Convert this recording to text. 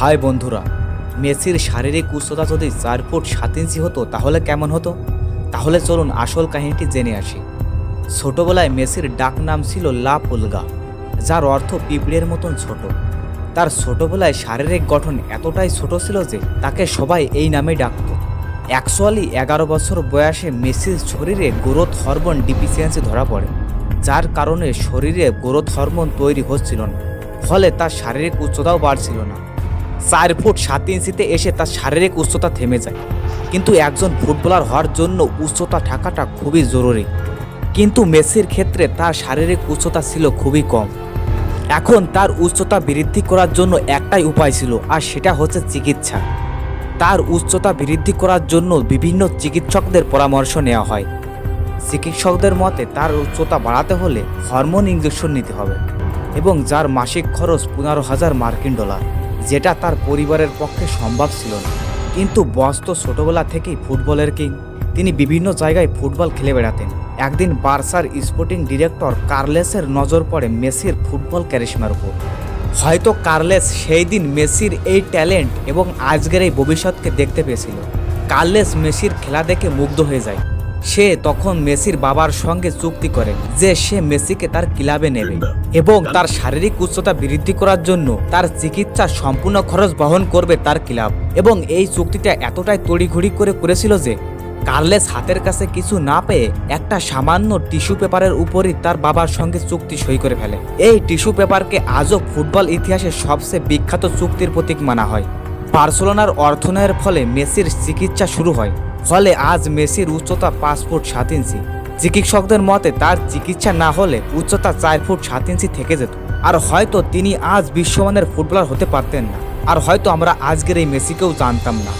High বন্ধুরা, মেসির শারীরিক উচ্চতা যদি চার ফুট সাত ইঞ্চি হতো, তাহলে কেমন হতো? তাহলে চলুন আসল কাহিনীটি জেনে আসি। ছোটবেলায় মেসির ডাক নাম ছিল লা পুলগা, যার অর্থ পিঁপড়ের মতন ছোট। তার ছোটবেলায় শারীরিক গঠন এতটাই ছোট ছিল যে তাকে সবাই এই নামে ডাকত। অ্যাকচুয়ালি এগারো বছর বয়সে মেসির শরীরে গ্রোথ হরমোন ডিফিসিয়েন্সি ধরা পড়ে, যার কারণে শরীরে গ্রোথ হরমোন তৈরি হচ্ছিল না, ফলে তার শারীরিক উচ্চতাও বাড়ছিল না। চার ফুট সাত ইঞ্চিতে এসে তার শারীরিক উচ্চতা থেমে যায়। কিন্তু একজন ফুটবলার হওয়ার জন্য উচ্চতা থাকাটা খুবই জরুরি। কিন্তু মেসির ক্ষেত্রে তার শারীরিক উচ্চতা ছিল খুবই কম। এখন তার উচ্চতা বৃদ্ধি করার জন্য একটাই উপায় ছিল, আর সেটা হচ্ছে চিকিৎসা। তার উচ্চতা বৃদ্ধি করার জন্য বিভিন্ন চিকিৎসকদের পরামর্শ নেওয়া হয়। চিকিৎসকদের মতে, তার উচ্চতা বাড়াতে হলে হরমোন ইঞ্জেকশন নিতে হবে এবং যার মাসিক খরচ পনেরো হাজার মার্কিন ডলার। যেটা তার পরিবারের পক্ষে সম্ভব ছিল না। কিন্তু বস তো ছোটবেলা থেকেই ফুটবলের কিং। তিনি বিভিন্ন জায়গায় ফুটবল খেলে বেড়াতেন। একদিন বার্সার স্পোর্টিং ডিরেক্টর কার্লেসের নজর পড়ে মেসির ফুটবল ক্যারিশমার উপর। হয়তো কার্লেস সেই দিন মেসির এই ট্যালেন্ট এবং আজকের এই ভবিষ্যৎকে দেখতে পেয়েছিল। কার্লেস মেসির খেলা দেখে মুগ্ধ হয়ে যায়। সে তখন মেসির বাবার সঙ্গে চুক্তি করে যে সে মেসিকে তার ক্লাবে নেবে এবং তার শারীরিক উচ্চতা বৃদ্ধি করার জন্য তার চিকিৎসা সম্পূর্ণ খরচ বহন করবে তার ক্লাব। এবং এই চুক্তিটা এতটাই তড়িঘড়ি করে করেছিল যে কার্লেস হাতের কাছে কিছু না পেয়ে একটা সামান্য টিস্যু পেপারের উপরই তার বাবার সঙ্গে চুক্তি সই করে ফেলে। এই টিস্যু পেপারকে আজও ফুটবল ইতিহাসে সবচেয়ে বিখ্যাত চুক্তির প্রতীক মানা হয়। বার্সেলোনার অর্থনয়ের ফলে মেসির চিকিৎসা শুরু হয়। ফলে আজ মেসির উচ্চতা পাঁচ ফুট সাত ইঞ্চি। চিকিৎসকদের মতে তার চিকিৎসা না হলে উচ্চতা চার ফুট সাত ইঞ্চি থেকে যেত। আর হয়তো তিনি আজ বিশ্বমানের ফুটবলার হতে পারতেন না। আর হয়তো আমরা আজকের এই মেসিকেও জানতাম না।